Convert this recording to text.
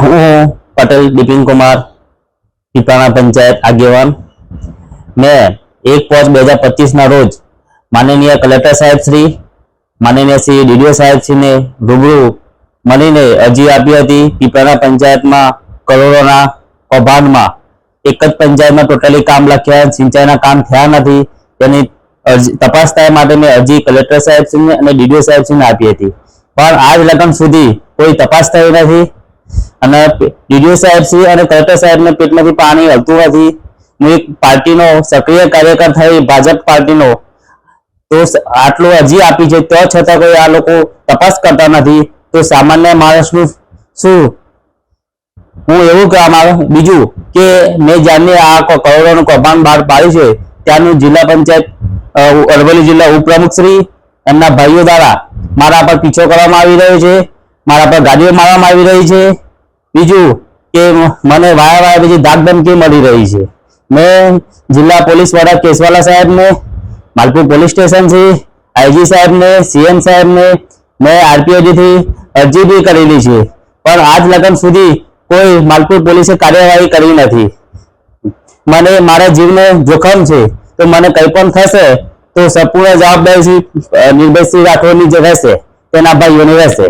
હું પટેલ બિપિન કુમાર પીપાણા પંચાયત આગેવાન. મેં એક પાંચ બે હજાર પચીસના રોજ માનનીય કલેક્ટર સાહેબ શ્રી, માનનીય શ્રી ડીડીઓ સાહેબ શ્રીને રૂબરૂ મળીને અરજી આપી હતી પીપાણા પંચાયતમાં કરોડોના કૌભાંડમાં. એક જ પંચાયતમાં ટોટલી કામ લખ્યા, સિંચાઈના કામ થયા નથી. તેની અરજી, તપાસ થાય માટે મેં અરજી કલેક્ટર સાહેબ શ્રીને અને ડીડીઓ સાહેબ શ્રીને આપી હતી. પણ આજ લગન સુધી કોઈ તપાસ થઈ નથી. અને ડીડીઓ સાહેબ શ્રી અને કલેક્ટર સાહેબને પેટમાંથી પાણી હલતું નથી. હું એક પાર્ટીનો સક્રિય કાર્યકર થઈ ભાજપ પાર્ટીનો. તો આટલું અરજી આપી છે, તો છતાં કોઈ આ લોકો તપાસ કરતા નથી. તો સામાન્ય માણસનું શું? હું એવું કહેવા બીજું કે મેં જ્યારની આ કરોડોનું કૌભાંડ બહાર પાડ્યું છે, ત્યાંનું જિલ્લા પંચાયત અરવલ્લી જિલ્લા ઉપપ્રમુખ શ્રી, એમના ભાઈઓ દ્વારા મારા પર પીછો કરવામાં આવી રહ્યો છે, મારા પર ગાડીઓ મારવામાં આવી રહી છે બીજું કે મને વાયા વાયા બીજી દાગધમકી ધમકી મળી રહી છે. મેં જિલ્લા પોલીસ વડા કેસવાલા સાહેબને, માલપુર પોલીસ સ્ટેશનથી, આઈજી સાહેબને, સીએમ સાહેબને, મેં આરપીઓજીથી અરજી બી કરેલી છે. પણ આજ લગન સુધી કોઈ માલપુર પોલીસે કાર્યવાહી કરી નથી. મને મારા જીવને જોખમ છે. તો મને કંઈ પણ થશે તો સંપૂર્ણ જવાબદારી નિર્ભયસિંહ રાઠોડની જે રહેશે, તેના ભાઈઓની રહેશે